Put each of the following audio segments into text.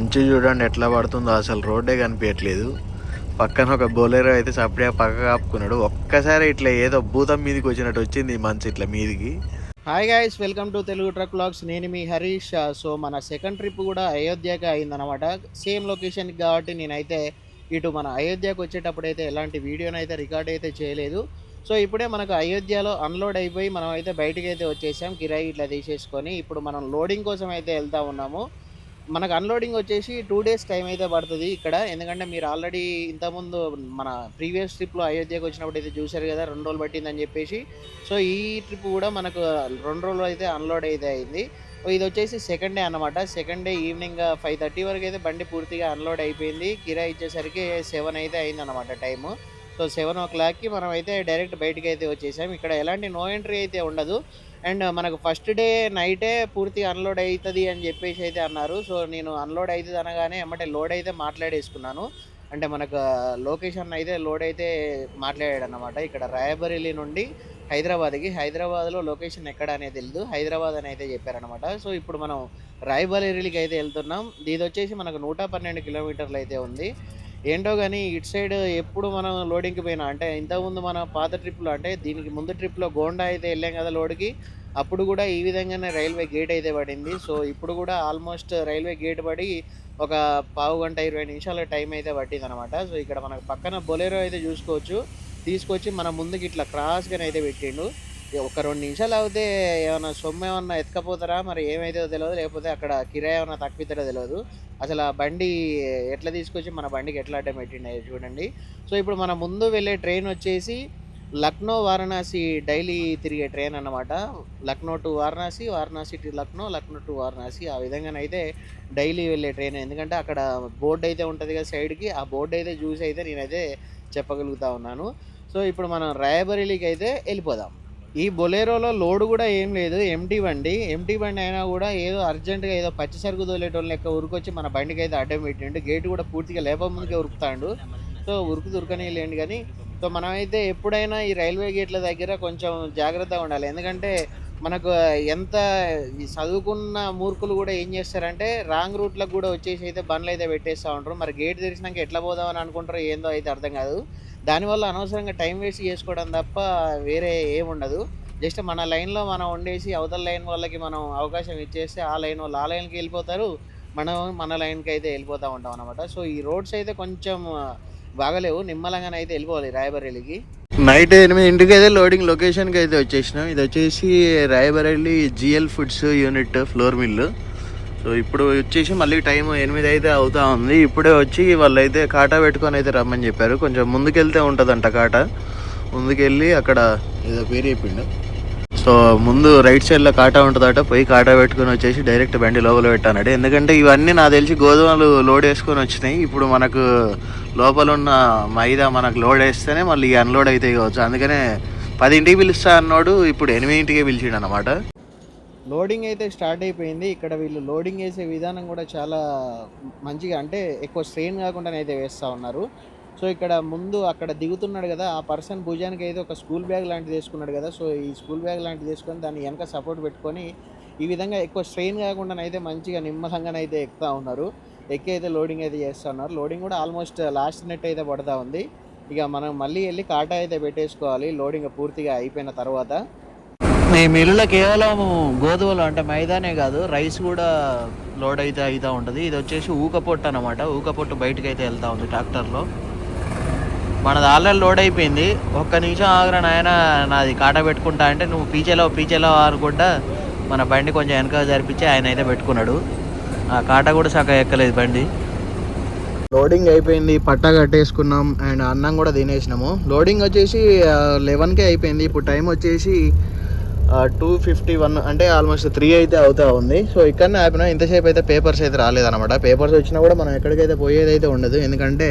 మంచు చూడండి ఎట్లా పడుతుందో. అసలు రోడ్డే కనిపించట్లేదు. పక్కన ఒక బొలేరో అయితే సపడే పక్క కాపుకున్నాడు. ఒక్కసారి ఇట్లా ఏదో భూతం మీదకి వచ్చినట్టు వచ్చింది ఈ మంచు ఇట్లా మీదికి. Hi guys welcome to Telugu truck blogs నేను మీ హరీష్. Uh, సో మన సెకండ్ ట్రిప్ కూడా అయోధ్యకి అయిందనమాట సేమ్ లొకేషన్కి కాబట్టి నేనైతే ఇటు మన అయోధ్యకు వచ్చేటప్పుడు అయితే ఎలాంటి వీడియోని అయితే రికార్డ్ అయితే చేయలేదు. సో ఇప్పుడే మనకు అయోధ్యలో అన్లోడ్ అయిపోయి మనం అయితే బయటకు అయితే వచ్చేసాం. కిరాయి ఇట్లా తీసేసుకొని ఇప్పుడు మనం లోడింగ్ కోసం అయితే వెళ్తా ఉన్నాము. మనకు అన్లోడింగ్ వచ్చేసి టూ డేస్ టైం అయితే పడుతుంది ఇక్కడ. ఎందుకంటే మీరు ఆల్రెడీ ఇంతకుముందు మన ప్రీవియస్ ట్రిప్లో అయోధ్యకు వచ్చినప్పుడు అయితే చూశారు కదా రెండు రోజులు పట్టిందని చెప్పేసి. సో ఈ ట్రిప్ కూడా మనకు రెండు రోజులు అయితే అన్లోడ్ అయితే అయింది. ఇది వచ్చేసి సెకండ్ డే అనమాట second day evening five thirty వరకు అయితే బండి పూర్తిగా అన్లోడ్ అయిపోయింది. కిరా ఇచ్చేసరికి సెవెన్ అయితే అయింది అనమాట టైము. సో సెవెన్ ఓ క్లాక్కి మనం అయితే డైరెక్ట్ బయటకు అయితే వచ్చేసాం. ఇక్కడ ఎలాంటి నో ఎంట్రీ అయితే ఉండదు. అండ్ మనకు ఫస్ట్ డే నైటే పూర్తి అన్లోడ్ అవుతుంది అని చెప్పేసి అయితే అన్నారు. సో నేను అన్లోడ్ అవుతుంది అనగానే ఎమ్మటే లోడ్ అయితే మాట్లాడేసుకున్నాను. అంటే మనకు లొకేషన్ అయితే లోడ్ అయితే మాట్లాడాడు అనమాట ఇక్కడ రాయబరేలీ నుండి హైదరాబాద్కి. హైదరాబాద్లో లొకేషన్ ఎక్కడ అనేది తెలియదు హైదరాబాద్ అని అయితే చెప్పారనమాట సో ఇప్పుడు మనం రాయబరేలీకి అయితే వెళ్తున్నాం. ఇది వచ్చేసి మనకు నూట పన్నెండు కిలోమీటర్లు అయితే ఉంది. ఏంటో కానీ ఇటు సైడ్ ఎప్పుడు మనం లోడింగ్కి పోయినా అంటే ఇంతకుముందు మన పాత ట్రిప్లో అంటే దీనికి ముందు ట్రిప్లో గోండా అయితే వెళ్ళాం కదా లోడ్కి. అప్పుడు కూడా ఈ విధంగానే రైల్వే గేట్ అయితే పడింది. సో ఇప్పుడు కూడా ఆల్మోస్ట్ రైల్వే గేట్ పడి ఒక పావు గంట ఇరవై నిమిషాల టైం అయితే పట్టింది అనమాట సో ఇక్కడ మనకు పక్కన బొలేరో అయితే చూసుకోవచ్చు. తీసుకొచ్చి మన ముందుకి ఇట్లా క్రాస్గానే అయితే పెట్టిండు. ఒక రెండు నిమిషాలు అవుతే ఏమైనా సొమ్ము ఏమన్నా ఎత్తుకపోతారా? మరి ఏమైతే తెలియదు లేకపోతే అక్కడ కిరాయి ఏమైనా తక్కువ తెలియదు అసలు ఆ బండి ఎట్లా తీసుకొచ్చి మన బండికి ఎట్లా అడ్డం పెట్టిండే చూడండి. సో ఇప్పుడు మన ముందు వెళ్ళే ట్రైన్ వచ్చేసి లక్నో వారణాసి డైలీ తిరిగే ట్రైన్ అన్నమాట. Lucknow to Varanasi Varanasi to Lucknow Lucknow to Varanasi. ఆ విధంగానైతే డైలీ వెళ్ళే ట్రైన్. ఎందుకంటే అక్కడ బోర్డు అయితే ఉంటుంది కదా సైడ్కి. ఆ బోర్డు అయితే చూసి అయితే నేనైతే చెప్పగలుగుతా ఉన్నాను. సో ఇప్పుడు మనం రాయబరేలీకి అయితే వెళ్ళిపోదాం. ఈ బొలేరోలో లోడ్ కూడా ఏం లేదు. ఎంటీ బండి. ఎంటీ బండి అయినా కూడా ఏదో అర్జెంటుగా ఏదో పచ్చి సరుకు తోలేటోళ్ళు లెక్క ఉరికొచ్చి మన బండికి అయితే అడ్డం పెట్టిండు. గేట్ కూడా పూర్తిగా లేప ముందుకే ఉరుకుతాడు. సో ఉరుకు దొరకని లేండి కానీ సో మనమైతే ఎప్పుడైనా ఈ రైల్వే గేట్ల దగ్గర కొంచెం జాగ్రత్తగా ఉండాలి. ఎందుకంటే మనకు ఎంత చదువుకున్న మూర్ఖులు కూడా ఏం చేస్తారంటే రాంగ్ రూట్లకు కూడా వచ్చేసి అయితే బండ్లు అయితే పెట్టేస్తూ ఉంటారు. మరి గేట్ తెరిచినాక ఎట్లా పోదామని అనుకుంటారో ఏందో అయితే అర్థం కాదు. దానివల్ల అనవసరంగా టైం వేస్ట్ చేసుకోవడం తప్ప వేరే ఏముండదు జస్ట్ మన లైన్లో మనం ఉండేసి అవతల లైన్ వాళ్ళకి మనం అవకాశం ఇచ్చేస్తే ఆ లైన్ వాళ్ళు ఆ లైన్కి వెళ్ళిపోతారు. మనం మన లైన్కి అయితే వెళ్ళిపోతూ ఉంటాం అనమాట సో ఈ రోడ్స్ అయితే కొంచెం బాగలేవు నిమ్మలంగానే అయితే వెళ్ళిపోవాలి రాయబరేలికి. నైట్ ఎనిమిదింటికి అయితే లోడింగ్ లొకేషన్కి అయితే వచ్చేసినాం. ఇది వచ్చేసి Raebareli GL foods unit flour mill so ఇప్పుడు వచ్చేసి మళ్ళీ టైం ఎనిమిది అయితే అవుతా ఉంది. ఇప్పుడే వచ్చి వాళ్ళు అయితే కాటా పెట్టుకొని అయితే రమ్మని చెప్పారు. కొంచెం ముందుకెళ్తే ఉంటుందంట కాటా. ముందుకెళ్ళి అక్కడ ఏదో పేరు చెప్పిండు. సో ముందు రైట్ సైడ్లో కాటా ఉంటుందట. పోయి కాటా పెట్టుకొని వచ్చేసి డైరెక్ట్ బండి లోపల పెట్టానడు ఎందుకంటే ఇవన్నీ నాకు తెలిసి గోధుమలు లోడ్ వేసుకొని వచ్చినాయి. ఇప్పుడు మనకు లోపల ఉన్న మైదా మనకు లోడ్ వేస్తేనే మళ్ళీ అన్లోడ్ అయితే కావచ్చు. అందుకనే పదింటికి పిలుస్తా అన్నాడు ఇప్పుడు ఎనిమిదింటికే పిలిచిండు అనమాట లోడింగ్ అయితే స్టార్ట్ అయిపోయింది. ఇక్కడ వీళ్ళు లోడింగ్ వేసే విధానం కూడా చాలా మంచిగా అంటే ఎక్కువ స్ట్రెయిన్ కాకుండా అయితే వేస్తూ ఉన్నారు. సో ఇక్కడ ముందు అక్కడ దిగుతున్నాడు కదా ఆ పర్సన్ భుజానికి అయితే ఒక స్కూల్ బ్యాగ్ లాంటిది వేసుకున్నాడు కదా. సో ఈ స్కూల్ బ్యాగ్ లాంటిది వేసుకొని దాన్ని వెనక సపోర్ట్ పెట్టుకొని ఈ విధంగా ఎక్కువ స్ట్రెయిన్ కాకుండా అయితే మంచిగా నిమ్మసంగానైతే ఎక్కుతూ ఉన్నారు. ఎక్కి అయితే లోడింగ్ అయితే చేస్తూ ఉన్నారు. లోడింగ్ కూడా ఆల్మోస్ట్ లాస్ట్ నెట్ అయితే పడుతూ ఉంది. ఇక మనం మళ్ళీ వెళ్ళి కాటా అయితే పెట్టేసుకోవాలి. లోడింగ్ పూర్తిగా అయిపోయిన తర్వాత. ఈ మిల్లులో కేవలం గోధుమలు అంటే మైదానే కాదు రైస్ కూడా లోడ్ అయితే అవుతూ ఉంటుంది. ఇది వచ్చేసి ఊకపోట్టు అనమాట ఊకపోట్టు బయటకు అయితే వెళ్తూ ఉంది ట్రాక్టర్లో. మనది ఆల్రెడీ లోడ్ అయిపోయింది. ఒక్క నిమిషం ఆగరా నాయన నాది కాట పెట్టుకుంటా అంటే నువ్వు పీచెలో పీచెలో ఆరుకుంటా మన బండి కొంచెం వెనక జరిపించి ఆయన అయితే పెట్టుకున్నాడు. ఆ కాట కూడా సగం ఎక్కలేదు బండి. లోడింగ్ అయిపోయింది పట్టా కట్టేసుకున్నాం అండ్ అన్నం కూడా తినేసినాము. లోడింగ్ వచ్చేసి లెవెన్కే అయిపోయింది. ఇప్పుడు టైం వచ్చేసి టూ ఫిఫ్టీ వన్ అంటే ఆల్మోస్ట్ త్రీ అయితే అవుతా ఉంది. సో ఇక్కడనే ఆపినా ఇంతసేపు అయితే పేపర్స్ అయితే రాలేదన్నమాట. పేపర్స్ వచ్చినా కూడా మనం ఎక్కడికైతే పోయేది అయితే ఉండదు. ఎందుకంటే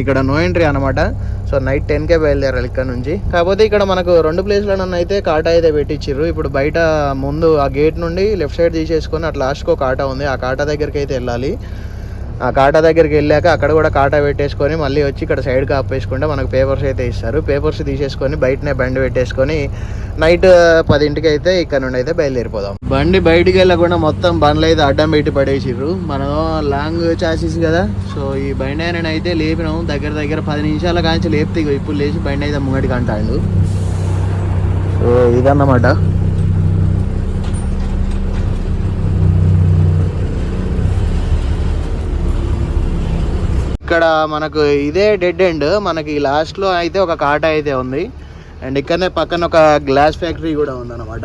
ఇక్కడ నో ఎంట్రీ అనమాట సో నైట్ టెన్కే బయలుదేరాలి ఇక్కడ నుంచి. కాకపోతే ఇక్కడ మనకు రెండు ప్లేస్లలో అయితే కాటా అయితే పెట్టించారు ఇప్పుడు బయట ముందు ఆ గేట్ నుండి లెఫ్ట్ సైడ్ తీసేసుకొని అట్లా లాస్ట్కి ఒక ఆటో ఉంది. ఆ కాటా దగ్గరికి అయితే వెళ్ళాలి. ఆ కాటా దగ్గరికి వెళ్ళాక అక్కడ కూడా కాటా పెట్టేసుకొని మళ్ళీ వచ్చి ఇక్కడ సైడ్కి ఆపేసుకుంటే మనకు పేపర్స్ అయితే ఇస్తారు. పేపర్స్ తీసేసుకొని బయటనే బండి పెట్టేసుకొని నైట్ పదింటికి అయితే ఇక్కడ నుండి అయితే బయలుదేరిపోదాం. బండి బయటికి వెళ్ళకుండా మొత్తం బండ్లు అయితే అడ్డం పెట్టి పడేసిర్రు. మనం లాంగ్ చాసీస్ కదా సో ఈ బండి ఆయన అయితే లేపినాం. దగ్గర దగ్గర పది నిమిషాల కాంచి లేపితే ఇప్పుడు లేచి బండి అయితే ముంగడికి అంటాడు. సో ఇదన్నమాట. ఇక్కడ మనకు ఇదే డెడ్ ఎండ్ మనకి లాస్ట్లో అయితే ఒక కాట అయితే ఉంది. అండ్ ఇక్కడనే పక్కన ఒక గ్లాస్ ఫ్యాక్టరీ కూడా ఉందన్నమాట.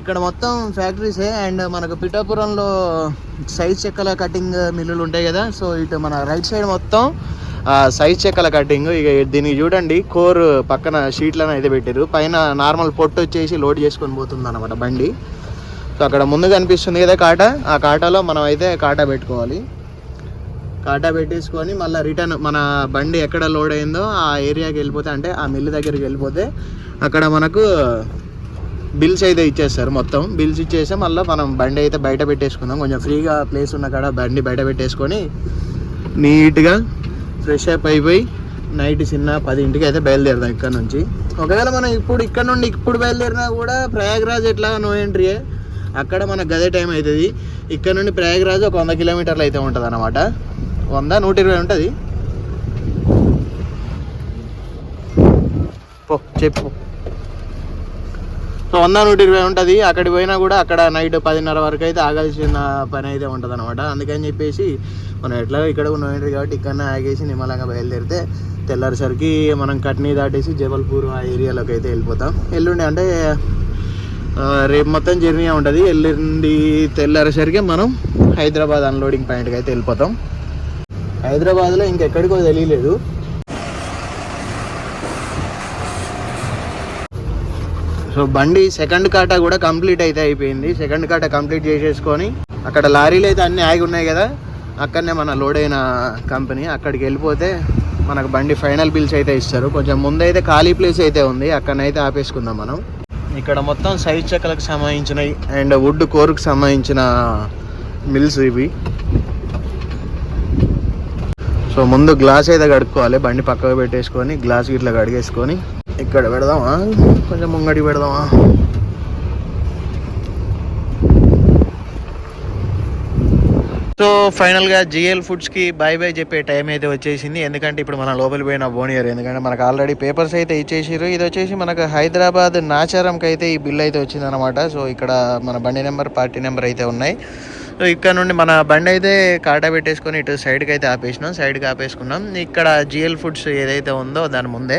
ఇక్కడ మొత్తం ఫ్యాక్టరీసే అండ్ మనకు పిఠాపురంలో సైజ్ చెక్కల కటింగ్ మిల్లులు ఉంటాయి కదా. సో ఇటు మన రైట్ సైడ్ మొత్తం సైజ్ చెక్కల కటింగ్ ఇక దీనికి చూడండి. కోర్ పక్కన షీట్లను అయితే పెట్టారు. పైన నార్మల్ పొట్టు వచ్చేసి లోడ్ చేసుకొని పోతుంది అనమాట బండి. సో అక్కడ ముందు కనిపిస్తుంది కదా కాట. ఆ కాటాలో మనం అయితే కాటా పెట్టుకోవాలి. కాటా పెట్టేసుకొని మళ్ళీ రిటర్న్ మన బండి ఎక్కడ లోడ్ అయిందో ఆ ఏరియాకి వెళ్ళిపోతే అంటే ఆ మిల్లు దగ్గరికి వెళ్ళిపోతే అక్కడ మనకు బిల్స్ అయితే ఇచ్చేస్తారు మొత్తం. బిల్స్ ఇచ్చేస్తే మళ్ళీ మనం బండి అయితే బయట పెట్టేసుకుందాం. కొంచెం ఫ్రీగా ప్లేస్ ఉన్న కాడ బండి బయట పెట్టేసుకొని నీట్గా ఫ్రెష్ అప్ అయిపోయి నైట్ చిన్న పదింటికి అయితే బయలుదేరదాం ఇక్కడ నుంచి. ఒకవేళ మనం ఇప్పుడు ఇక్కడ నుండి ఇప్పుడు బయలుదేరినా కూడా ప్రయాగ్రాజ్ ఎట్లా నో ఎంట్రీయే అక్కడ మనకు గదే టైం అవుతుంది. ఇక్కడ నుండి ప్రయాగ్రాజ్ ఒక వంద కిలోమీటర్లు అయితే ఉంటుంది అనమాట వంద నూట ఇరవై ఉంటుంది. పో చెప్పు. సో వంద నూట ఇరవై ఉంటుంది. అక్కడికి పోయినా కూడా అక్కడ నైట్ పదిన్నర వరకు అయితే ఆగాల్సిన పని అయితే ఉంటుంది అనమాట అందుకని చెప్పేసి మనం ఎట్లా ఇక్కడ ఉన్న కాబట్టి ఇక్కడనే ఆగేసి నిమ్మలంగా బయలుదేరితే తెల్లారిసరికి మనం కట్నీ దాటేసి జబల్పూర్ ఆ ఏరియాలోకి అయితే వెళ్ళిపోతాం. ఎల్లుండి అంటే రేపు మొత్తం జర్నీ ఉంటుంది. ఎల్లుండి తెల్లారేసరికి మనం హైదరాబాద్ అన్లోడింగ్ పాయింట్కి అయితే వెళ్ళిపోతాం. హైదరాబాద్లో ఇంకెక్కడికో తెలియలేదు. సో బండి సెకండ్ కాటా కూడా కంప్లీట్ అయితే అయిపోయింది. సెకండ్ కాటా కంప్లీట్ చేసేసుకొని అక్కడ లారీలు అయితే అన్నీ ఆగి ఉన్నాయి కదా అక్కడనే మన లోడ్ అయిన కంపెనీ అక్కడికి వెళ్ళిపోతే మనకు బండి ఫైనల్ బిల్స్ అయితే ఇస్తారు. కొంచెం ముందైతే ఖాళీ ప్లేస్ అయితే ఉంది అక్కడనైతే ఆపేసుకుందాం మనం. ఇక్కడ మొత్తం సైజ్ చెక్కలకు సంబంధించినవి అండ్ వుడ్ కోరుకు సంబంధించిన మిల్స్ ఇవి. సో ముందు గ్లాస్ అయితే కడుక్కోవాలి. బండి పక్కకు పెట్టేసుకొని గ్లాస్ ఇట్లా కడిగేసుకొని ఇక్కడ పెడదామా? కొంచెం ముంగడి పెడదామా? సో ఫైనల్గా జిఎల్ ఫుడ్స్కి బై బై చెప్పే టైం అయితే వచ్చేసింది. ఎందుకంటే ఇప్పుడు మనం లోపలికి పోయిన బోనియర్ ఎందుకంటే మనకు ఆల్రెడీ పేపర్స్ అయితే ఇచ్చేసారు ఇది వచ్చేసి మనకు హైదరాబాద్ నాచారంకి అయితే ఈ బిల్ అయితే వచ్చింది అనమాట సో ఇక్కడ మన బండి నెంబర్ పార్టీ నెంబర్ అయితే ఉన్నాయి. సో ఇక్కడ నుండి మన బండి అయితే కాటా పెట్టేసుకొని ఇటు సైడ్కి అయితే ఆపేసినాం సైడ్కి ఆపేసుకున్నాం. ఇక్కడ జిఎల్ ఫుడ్స్ ఏదైతే ఉందో దాని ముందే.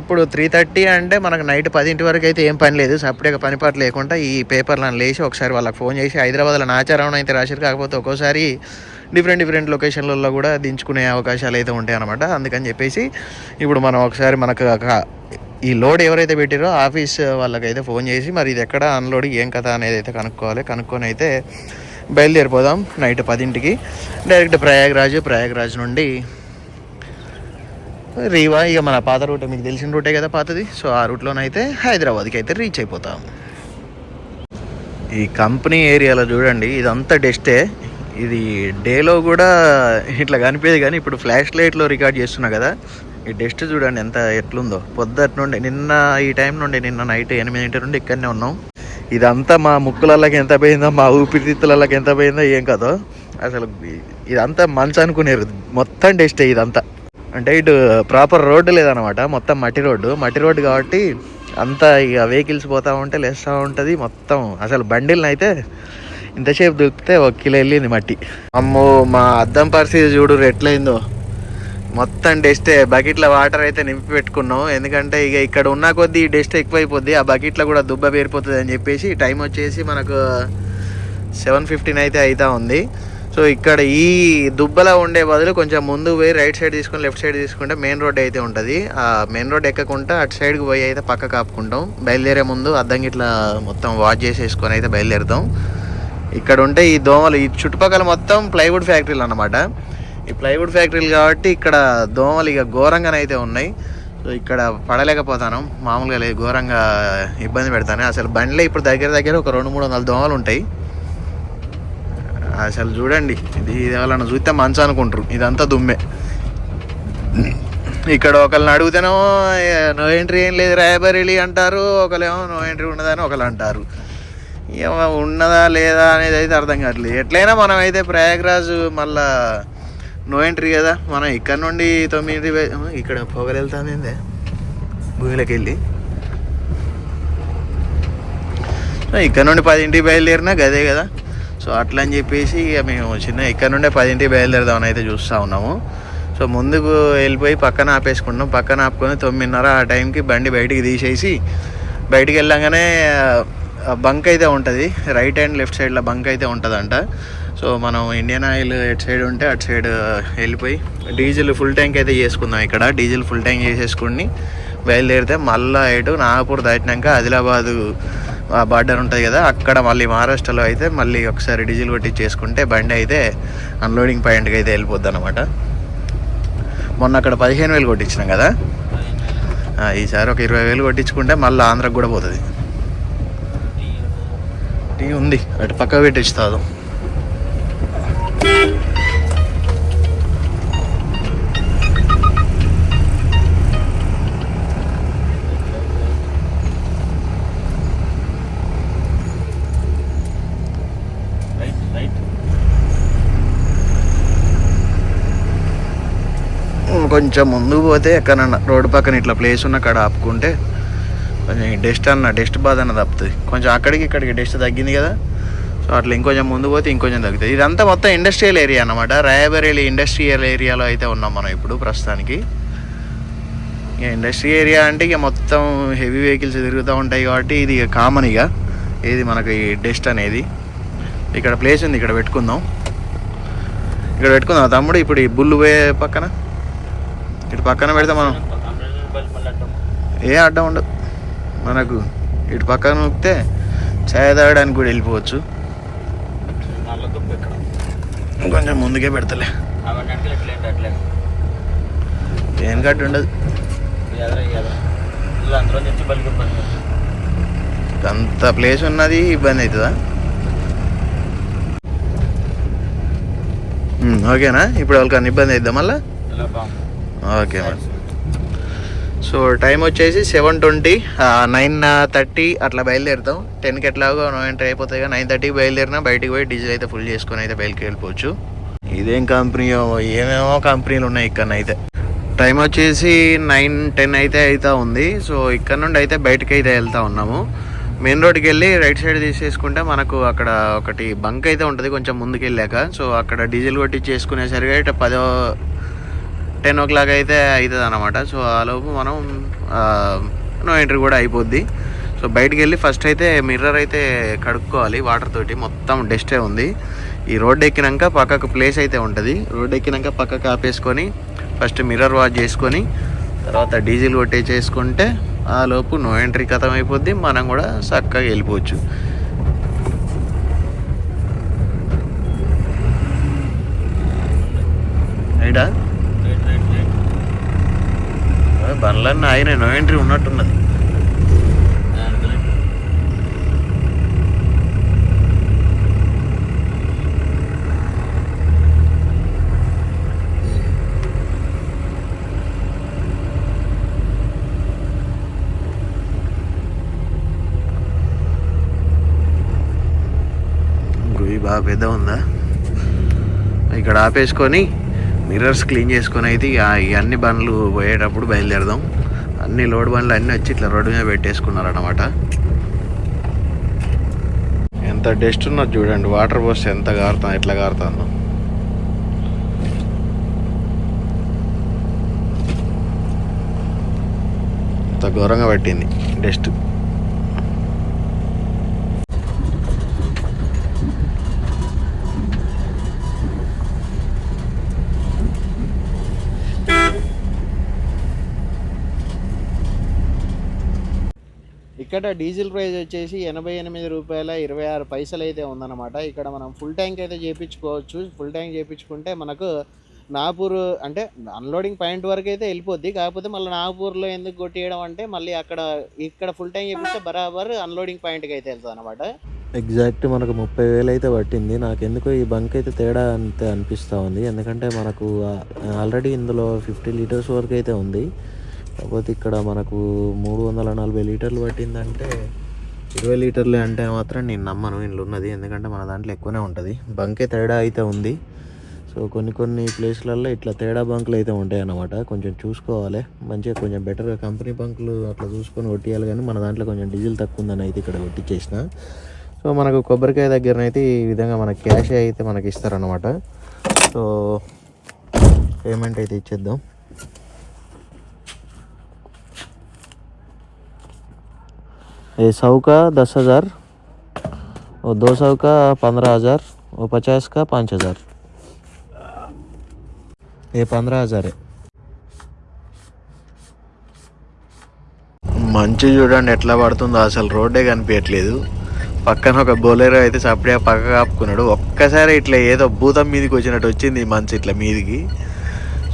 ఇప్పుడు త్రీ థర్టీ అంటే మనకు నైట్ పదింటి వరకు అయితే ఏం పని లేదు. సపరేట్గా పని పాటు లేకుండా ఈ పేపర్లను లేచి ఒకసారి వాళ్ళకి ఫోన్ చేసి హైదరాబాద్లో నాచారం అయితే రాశారు. కాకపోతే ఒక్కోసారి డిఫరెంట్ డిఫరెంట్ లొకేషన్లలో కూడా దించుకునే అవకాశాలు అయితే ఉంటాయి అనమాట అందుకని చెప్పేసి ఇప్పుడు మనం ఒకసారి మనకు ఒక- ఈ లోడ్ ఎవరైతే పెట్టారో ఆఫీస్ వాళ్ళకైతే ఫోన్ చేసి మరి ఇది ఎక్కడ? అన్లోడ్ ఏం కథ? అనేది అయితే కనుక్కోవాలి. కనుక్కొని అయితే బయలుదేరిపోదాం నైట్ పదింటికి. డైరెక్ట్ ప్రయాగ్రాజ్ ప్రయాగ్రాజ్ నుండి రీవా ఇక మన పాత రూట్ మీకు తెలిసిన రూటే కదా పాతది. సో ఆ రూట్లోనైతే హైదరాబాద్కి అయితే రీచ్ అయిపోతాం. ఈ కంపెనీ ఏరియాలో చూడండి ఇదంతా డెస్టే ఇది డేలో కూడా ఇట్లా కనిపించేది కానీ ఇప్పుడు ఫ్లాష్ లైట్లో రికార్డ్ చేస్తున్నా కదా. ఈ డస్ట్ చూడండి ఎంత ఎట్లుందో. పొద్దుటి నుండి నిన్న ఈ టైం నుండి నిన్న నైట్ ఎనిమిదింటి నుండి ఇక్కడనే ఉన్నాం. ఇదంతా మా ముక్కులకి ఎంత పోయిందో మా ఊపిరితిత్తులకి ఎంత పోయిందో ఏం కాదో. అసలు ఇదంతా మంచి అనుకునేరు. మొత్తం డస్ట్ ఇదంతా. అంటే ఇటు ప్రాపర్ రోడ్డు లేదనమాట మొత్తం మట్టి రోడ్డు. మట్టి రోడ్డు కాబట్టి అంతా ఇక వెహికల్స్ పోతూ ఉంటే లేస్తూ ఉంటుంది మొత్తం. అసలు బండిల్ని అయితే ఇంతసేపు దొరికితే ఒక కిలో వెళ్ళింది మట్టి. అమ్మో మా అద్దం పరిస్థితి చూడు ఎట్లయిందో. మొత్తం డస్ట్ బకెట్లో వాటర్ అయితే నింపి పెట్టుకున్నాం. ఎందుకంటే ఇక ఇక్కడ ఉన్న కొద్దీ డస్ట్ ఎక్కువైపోద్ది. ఆ బకెట్లో కూడా దుబ్బ పేరిపోతుంది అని చెప్పేసి టైం వచ్చేసి మనకు సెవెన్ ఫిఫ్టీన్ అయితే అవుతా ఉంది. సో ఇక్కడ ఈ దుబ్బలా ఉండే బదులు కొంచెం ముందు పోయి రైట్ సైడ్ తీసుకుని లెఫ్ట్ సైడ్ తీసుకుంటే మెయిన్ రోడ్ అయితే ఉంటుంది. ఆ మెయిన్ రోడ్ ఎక్కకుండా అటు సైడ్కి పోయి అయితే పక్క కాపుకుంటాం. బయలుదేరే ముందు అద్దం ఇట్లా మొత్తం వాష్ చేసేసుకొని అయితే బయలుదేరుతాం. ఇక్కడ ఉంటే ఈ దోమలు ఈ చుట్టుపక్కల మొత్తం ప్లైవుడ్ ఫ్యాక్టరీలు అన్నమాట. ఈ ప్లైవుడ్ ఫ్యాక్టరీలు కాబట్టి ఇక్కడ దోమలు ఇక ఘోరంగానైతే ఉన్నాయి. సో ఇక్కడ పడలేకపోతాను. మామూలుగా లేదు ఘోరంగా ఇబ్బంది పెడతాను. అసలు బండిలో ఇప్పుడు దగ్గర దగ్గర ఒక రెండు మూడు వందల దోమలు ఉంటాయి. అసలు చూడండి ఇది ఎవరైనా ఎవరన్నా చూస్తే మంచి అనుకుంటారు. ఇదంతా దుమ్మే. ఇక్కడ ఒకళ్ళని అడుగుతేనో నో ఎంట్రీ ఏం లేదు రాయబరేలి అంటారు. ఒకళ్ళేమో నో ఎంట్రీ ఉన్నదని ఒకళ్ళు అంటారు. ఏమో ఉన్నదా లేదా అనేది అయితే అర్థం కావట్లేదు. ఎట్లయినా మనం అయితే ప్రయాగ్రాజ్ మళ్ళీ నో ఎంట్రీ కదా. మనం ఇక్కడ నుండి తొమ్మిది ఇక్కడ పొగలు వెళ్తాంది ఏందే భూమిలోకి వెళ్ళి ఇక్కడ నుండి పదింటికి బయలుదేరినా గదే కదా. సో అట్లా అని చెప్పేసి ఇక మేము చిన్న ఇక్కడ నుండే పదింటికి బయలుదేరదామని అయితే చూస్తూ ఉన్నాము. సో ముందుకు వెళ్ళిపోయి పక్కన ఆపేసుకుంటున్నాం. పక్కన ఆపుకొని తొమ్మిదిన్నర ఆ టైంకి బండి బయటికి తీసేసి బయటికి వెళ్ళంగానే బంక్ అయితే ఉంటుంది. రైట్ అండ్ లెఫ్ట్ సైడ్లో బంక్ అయితే ఉంటుందంట. సో మనం ఇండియన్ ఆయిల్ ఎటు సైడ్ ఉంటే అటు సైడ్ uh, వెళ్ళిపోయి డీజిల్ ఫుల్ ట్యాంక్ అయితే చేసుకుందాం ఇక్కడ. డీజిల్ ఫుల్ ట్యాంక్ చేసేసుకుని బయలుదేరితే మళ్ళీ ఇటు నాగపూర్ దాటినాక ఆదిలాబాదు ఆ బార్డర్ ఉంటుంది కదా అక్కడ మళ్ళీ మహారాష్ట్రలో అయితే మళ్ళీ ఒకసారి డీజిల్ కొట్టి చేసుకుంటే బండి అయితే అన్లోడింగ్ పాయింట్కి అయితే వెళ్ళిపోద్ది అనమాట మొన్న అక్కడ పదిహేను వేలు కొట్టించినాం కదా. ఈసారి ఒక ఇరవై వేలు కొట్టించుకుంటే మళ్ళీ ఆంధ్రకు కూడా పోతుంది. టీ ఉంది అటు పక్క పెట్టిస్తాదు కొంచెం ముందుకు పోతే ఎక్కడన్నా రోడ్డు పక్కన ఇట్లా ప్లేస్ ఉన్న కాడ ఆపుకుంటే కొంచెం డస్ట్ అన్న డస్ట్ బాధ అన్న తప్పుతుంది. కొంచెం అక్కడికి ఇక్కడికి డస్ట్ తగ్గింది కదా. సో అట్లా ఇంకొంచెం ముందు పోతే ఇంకొంచెం తగ్గుతుంది ఇదంతా మొత్తం ఇండస్ట్రియల్ ఏరియా అన్నమాట. రాయబరేలి ఇండస్ట్రియల్ ఏరియాలో అయితే ఉన్నాం మనం ఇప్పుడు ప్రస్తుతానికి. ఇక ఇండస్ట్రీ ఏరియా అంటే ఇక మొత్తం హెవీ వెహికల్స్ తిరుగుతూ ఉంటాయి కాబట్టి ఇది ఇక కామన్ ఇక. ఏది మనకి డస్ట్ అనేది. ఇక్కడ ప్లేస్ ఉంది ఇక్కడ పెట్టుకుందాం. ఇక్కడ పెట్టుకుందాం. తమ్ముడు ఇప్పుడు ఈ బుల్లు పోయే పక్కన. ఇటు పక్కన పెడితే మనం ఏ అడ్డం ఉండదు. మనకు ఇటు పక్కన నొక్కితే ఛాయ్ తాగడానికి కూడా వెళ్ళిపోవచ్చు. కొంచెం ముందుకే పెడతలే. ఏం కట్టు ఉండదు. అంత ప్లేస్ ఉన్నది ఇబ్బంది అవుతుందా? ఓకేనా? ఇప్పుడు వాళ్ళకి ఇబ్బంది అవుద్దా మళ్ళా? ఓకే మరి. సో టైం వచ్చేసి సెవెన్ ట్వంటీ నైన్ థర్టీ అట్లా బయలుదేరుతాం. టెన్కి ఎట్లాగో నో ఎంటర్ అయిపోతాయి కదా నైన్ థర్టీకి బయలుదేరినా బయటికి పోయి డీజిల్ అయితే ఫుల్ చేసుకొని అయితే బయలుకి వెళ్ళిపోవచ్చు. ఇదేం కంపెనీ? ఏమేమో కంపెనీలు ఉన్నాయి ఇక్కడ అయితే టైం వచ్చేసి నైన్ టెన్ అయితే అవుతా ఉంది. సో ఇక్కడ నుండి అయితే బయటకి అయితే వెళ్తా ఉన్నాము. మెయిన్ రోడ్కి వెళ్ళి రైట్ సైడ్ తీసేసుకుంటే మనకు అక్కడ ఒకటి బంక్ అయితే ఉంటుంది కొంచెం ముందుకు వెళ్ళాక సో అక్కడ డీజిల్ కొట్టి చేసుకునేసరికి పదో టెన్ ఓ క్లాక్ అయితే అవుతుంది అనమాట సో ఆ లోపు మనం నో ఎంట్రీ కూడా అయిపోద్ది. సో బయటికి వెళ్ళి ఫస్ట్ అయితే మిర్రర్ అయితే కడుక్కోవాలి వాటర్ తోటి. మొత్తం డస్టే ఉంది. ఈ రోడ్ ఎక్కినాక పక్కకు ప్లేస్ అయితే ఉంటుంది. రోడ్ ఎక్కినాక పక్కకు ఆపేసుకొని ఫస్ట్ మిర్రర్ వాష్ చేసుకొని తర్వాత డీజిల్ కొట్టే చేసుకుంటే ఆ లోపు నో ఎంట్రీ కథం అయిపోద్ది మనం కూడా చక్కగా వెళ్ళిపోవచ్చు. రైటా? బండ్లన్నీ ఆయన నో ఎంట్రీ ఉన్నట్టున్నది. గుడి బాగా పెద్ద ఉందా ఇక్కడ ఆపేసుకొని మిర్రర్స్ క్లీన్ చేసుకొని అయితే ఇక ఈ అన్ని బండ్లు పోయేటప్పుడు బయలుదేరదాం. అన్ని లోడ్ బండ్లు అన్నీ వచ్చి ఇట్లా రోడ్డు మీద పెట్టేసుకున్నారు అనమాట ఎంత డస్ట్ ఉన్నది చూడండి. వాటర్ పోస్తే ఎంత కారుతా ఎట్లా కారుతుందో అంత ఘోరంగా పట్టింది డస్ట్. ఇక్కడ డీజిల్ ప్రైస్ వచ్చేసి ఎనభై ఎనిమిది రూపాయల ఇరవై ఆరు పైసలు అయితే ఉందన్నమాట. ఇక్కడ మనం ఫుల్ ట్యాంక్ అయితే చేయించుకోవచ్చు ఫుల్ ట్యాంక్ చేయించుకుంటే మనకు నాగపూర్ అంటే అన్లోడింగ్ పాయింట్ వరకు అయితే వెళ్ళిపోద్ది. కాకపోతే మళ్ళీ నాగపూర్లో ఎందుకు కొట్టేయడం అంటే మళ్ళీ అక్కడ ఇక్కడ ఫుల్ ట్యాంక్ చేపిస్తే బరాబర్ అన్లోడింగ్ పాయింట్కి అయితే వెళ్తుంది అనమాట ఎగ్జాక్ట్ మనకు ముప్పై వేలు అయితే పట్టింది. నాకెందుకో ఈ బంక్ అయితే తేడా అంతే అనిపిస్తూ ఉంది. ఎందుకంటే మనకు ఆల్రెడీ ఇందులో ఫిఫ్టీ లీటర్స్ వరకు అయితే ఉంది. కాకపోతే ఇక్కడ మనకు మూడు వందల నలభై లీటర్లు పట్టిందంటే ఇరవై లీటర్లే అంటే మాత్రం నేను నమ్మను ఇంట్లో ఉన్నది. ఎందుకంటే మన దాంట్లో ఎక్కువనే ఉంటుంది. బంకే తేడా అయితే ఉంది. సో కొన్ని కొన్ని ప్లేస్లలో ఇట్లా తేడా బంకులు అయితే ఉంటాయి అన్నమాట. కొంచెం చూసుకోవాలి. మంచిగా కొంచెం బెటర్గా కంపెనీ బంకులు అట్లా చూసుకొని కొట్టియాలి కానీ మన దాంట్లో కొంచెం డీజిల్ తక్కువ ఉందని అయితే ఇక్కడ కొట్టించేసిన సో మనకు కొబ్బరికాయ దగ్గరనైతే ఈ విధంగా మనకి క్యాష్ అయితే మనకి ఇస్తారనమాట సో పేమెంట్ అయితే ఇచ్చేద్దాం. ये सौ का दस हज़ार और दो सौ का पंद्रह हज़ार और पचास का पाँच हज़ार ये पंद्रह हज़ार है మంచు చూడండి ఎట్లా పడుతుందో అసలు రోడ్డే కనిపించట్లేదు పక్కన ఒక బోలేరో అయితే సపడే పక్క కాపుకున్నాడు ఒక్కసారి ఇట్లా ఏదో భూతం మీదకి వచ్చినట్టు వచ్చింది ఈ మంచు ఇట్లా మీదికి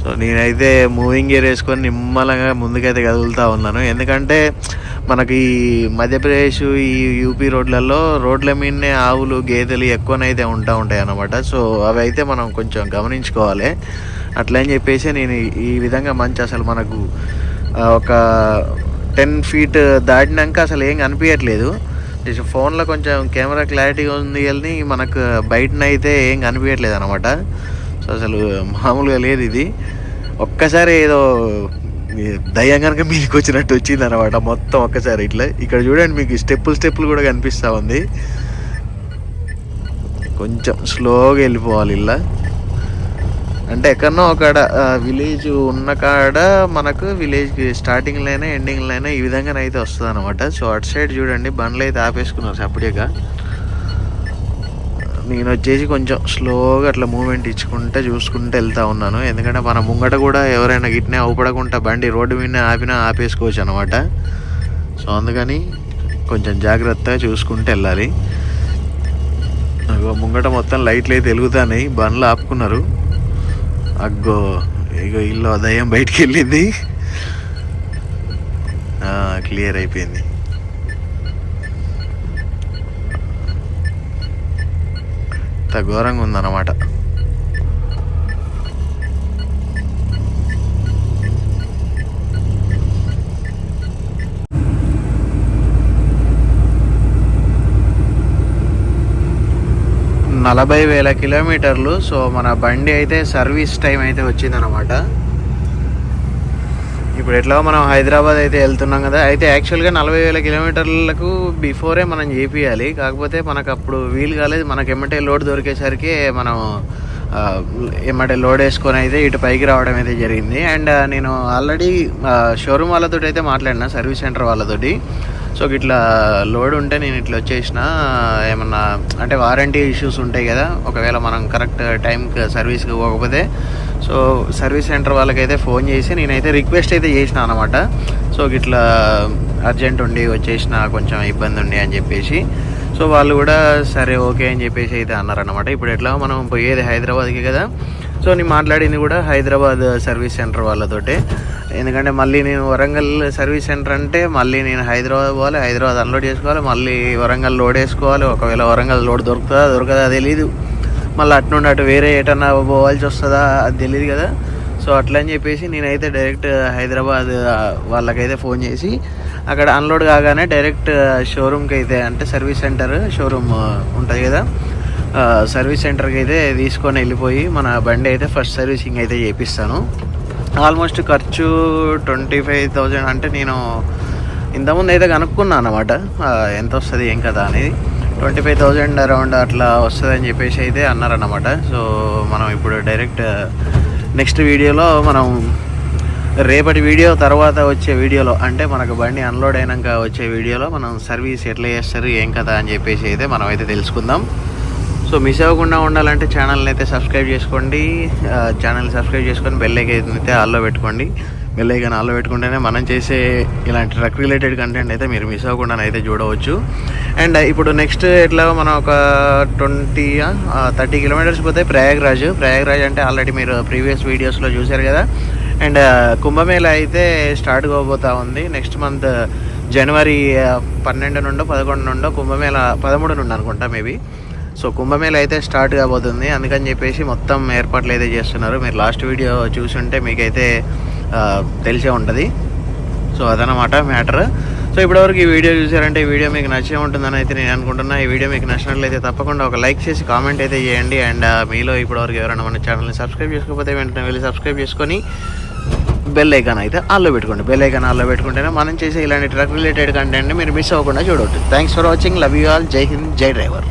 సో నేనైతే మూవింగ్ గేర్ వేసుకొని నిమ్మలంగా ముందుకైతే కదులుతూ ఉన్నాను ఎందుకంటే మనకి ఈ మధ్యప్రదేశ్ ఈ యూపీ రోడ్లలో రోడ్ల మీదనే ఆవులు గేదెలు ఎక్కువనైతే ఉంటా ఉంటాయి అన్నమాట. సో అవి అయితే మనం కొంచెం గమనించుకోవాలి. అట్లా అని చెప్పేసి నేను ఈ- విధంగా మంచి అసలు మనకు ఒక టెన్ ఫీట్ దాటినాక అసలు ఏం కనిపించట్లేదు జస్ట్ ఫోన్లో కొంచెం కెమెరా క్లారిటీగా ఉంది కానీ మనకు బయటనైతే ఏం కనిపించట్లేదు అనమాట సో అసలు మామూలుగా లేదు ఇది. ఒక్కసారి ఏదో దయ్యం కనుక మీకు వచ్చినట్టు వచ్చింది అనమాట మొత్తం ఒక్కసారి ఇట్లా. ఇక్కడ చూడండి మీకు స్టెప్పులు స్టెప్పులు కూడా కనిపిస్తూ ఉంది. కొంచెం స్లోగా వెళ్ళిపోవాలి ఇలా. అంటే ఎక్కడనో ఒకడ విలేజ్ ఉన్న కాడ మనకు విలేజ్ స్టార్టింగ్లోనే ఎండింగ్లోనే ఈ విధంగానైతే వస్తుంది అనమాట సో అటు సైడ్ చూడండి బండ్లు అయితే ఆపేసుకున్నారు సపరేట్గా. నేను వచ్చేసి కొంచెం స్లోగా అట్లా మూమెంట్ ఇచ్చుకుంటే చూసుకుంటూ వెళ్తా ఉన్నాను. ఎందుకంటే మన ముంగట కూడా ఎవరైనా గిట్నే అవపడకుండా బండి రోడ్డు మీద ఆపినా ఆపేసుకోవచ్చు అనమాట సో అందుకని కొంచెం జాగ్రత్తగా చూసుకుంటూ వెళ్ళాలి. అగో ముంగట మొత్తం లైట్లు అయితే వెలుగుతున్నాయి. బండ్లు ఆపుకున్నారు. అగ్గో ఇగో ఇల్లు దయ్యం బయటికి వెళ్ళింది. క్లియర్ అయిపోయింది. ఘోరంగా ఉందన్నమాట. నలభై వేల కిలోమీటర్లు సో మన బండి అయితే సర్వీస్ టైం అయితే వచ్చిందనమాట ఇప్పుడు ఎట్లా మనం హైదరాబాద్ అయితే వెళ్తున్నాం కదా. అయితే యాక్చువల్గా నలభై వేల కిలోమీటర్లకు బిఫోరే మనం చేపియాలి. కాకపోతే మనకు అప్పుడు వీలు కాలేదు. మనకి ఎమ్మటే లోడ్ దొరికేసరికి మనం ఏమంటే లోడ్ వేసుకొని అయితే ఇటు పైకి రావడం అయితే జరిగింది. అండ్ నేను ఆల్రెడీ షోరూమ్ వాళ్ళతో అయితే మాట్లాడినా సర్వీస్ సెంటర్ వాళ్ళతోటి. సో ఇట్లా లోడ్ ఉంటే నేను ఇట్లా వచ్చేసిన ఏమన్నా అంటే వారంటీ ఇష్యూస్ ఉంటాయి కదా. ఒకవేళ మనం కరెక్ట్ టైంకి సర్వీస్కి పోకపోతే సో సర్వీస్ సెంటర్ వాళ్ళకైతే ఫోన్ చేసి నేనైతే రిక్వెస్ట్ అయితే చేసిన అనమాట సో ఇట్లా అర్జెంట్ ఉండి వచ్చేసిన కొంచెం ఇబ్బంది ఉండి అని చెప్పేసి. సో వాళ్ళు కూడా సరే ఓకే అని చెప్పేసి అయితే అన్నారనమాట ఇప్పుడు ఎట్లా మనం పోయేది హైదరాబాద్కి కదా. సో నేను మాట్లాడింది కూడా హైదరాబాద్ సర్వీస్ సెంటర్ వాళ్ళతోటే. ఎందుకంటే మళ్ళీ నేను వరంగల్ సర్వీస్ సెంటర్ అంటే మళ్ళీ నేను హైదరాబాద్ పోవాలి హైదరాబాద్ అన్లోడ్ చేసుకోవాలి మళ్ళీ వరంగల్ లోడ్ వేసుకోవాలి. ఒకవేళ వరంగల్ లోడ్ దొరుకుతుందా దొరకదా తెలీదు. మళ్ళీ అటు నుండి అటు వేరే ఎటన్నా పోవాల్సి వస్తుందా అది తెలియదు కదా. సో అట్లా అని చెప్పేసి నేనైతే డైరెక్ట్ హైదరాబాద్ వాళ్ళకైతే ఫోన్ చేసి అక్కడ అన్లోడ్ కాగానే డైరెక్ట్ షోరూమ్కి అయితే అంటే సర్వీస్ సెంటర్ షోరూమ్ ఉంటుంది కదా. సర్వీస్ సెంటర్కి అయితే తీసుకొని వెళ్ళిపోయి మన బండి అయితే ఫస్ట్ సర్వీసింగ్ అయితే చేపిస్తాను. ఆల్మోస్ట్ ఖర్చు ట్వంటీ ఫైవ్ థౌజండ్ అంటే నేను ఇంతకుముందు అయితే కనుక్కున్నాను అనమాట ఎంత వస్తుంది ఏం కదా అనేది. ట్వంటీ ఫైవ్ థౌజండ్ అరౌండ్ అట్లా వస్తుందని చెప్పేసి అయితే అన్నారన్నమాట. సో మనం ఇప్పుడు డైరెక్ట్ నెక్స్ట్ uh, వీడియోలో మనం రేపటి వీడియో తర్వాత వచ్చే వీడియోలో అంటే మనకు బండి అన్లోడ్ అయినాక వచ్చే వీడియోలో మనం సర్వీస్ ఎట్లా చేస్తారు ఏం కదా అని చెప్పేసి అయితే మనం అయితే తెలుసుకుందాం. సో మిస్ అవ్వకుండా ఉండాలంటే ఛానల్ని అయితే సబ్స్క్రైబ్ చేసుకోండి. Uh, ఛానల్ సబ్స్క్రైబ్ చేసుకొని బెల్ అయితే ఆల్లో పెట్టుకోండి. బెల్ ఐకాన్ ఆల్లో పెట్టుకుంటేనే మనం చేసే ఇలాంటి ట్రక్ రిలేటెడ్ కంటెంట్ అయితే మీరు మిస్ అవ్వకుండా అయితే చూడవచ్చు. అండ్ uh, ఇప్పుడు నెక్స్ట్ ఎట్లా మనం ఒక ట్వంటీ థర్టీ కిలోమీటర్స్ పోతే ప్రయాగ్రాజ్. ప్రయాగ్రాజ్ అంటే ఆల్రెడీ మీరు ప్రీవియస్ వీడియోస్లో చూశారు కదా. అండ్ uh, కుంభమేళ అయితే స్టార్ట్ కాబోతా ఉంది. నెక్స్ట్ మంత్ జనవరి పన్నెండు నుండో పదకొండు నుండో కుంభమేళ పదమూడు నుండి అనుకుంటా మేబీ సో కుంభమేళ అయితే స్టార్ట్ కాబోతుంది. అందుకని చెప్పేసి మొత్తం ఏర్పాట్లు అయితే చేస్తున్నారు. మీరు లాస్ట్ వీడియో చూసుంటే మీకైతే తెలిసే ఉంటుంది. సో అదనమాట మ్యాటర్. సో ఇప్పటివరకు ఈ వీడియో చూసారంటే ఈ వీడియో మీకు నచ్చే ఉంటుందని అయితే నేను అనుకుంటున్నా. ఈ వీడియో మీకు నచ్చినట్లయితే తప్పకుండా ఒక లైక్ చేసి కామెంట్ అయితే చేయండి. అండ్ మీలో ఇప్పటివరకు ఎవరైనా మన ఛానల్ని సబ్స్క్రైబ్ చేసుకోకపోతే వెంటనే వెళ్ళి సబ్స్క్రైబ్ చేసుకొని బెల్ ఐకాన్ అయితే ఆల్లో పెట్టుకోండి. బెల్ ఐకాన్ ఆల్లో పెట్టుకుంటేనే మనం చేసే ఇలాంటి ట్రక్ రిలేటెడ్ కంటెంట్ని మీరు మిస్ అవ్వకుండా చూడవచ్చు thanks for watching. Love you all. జై హింద్. జై డ్రైవర్.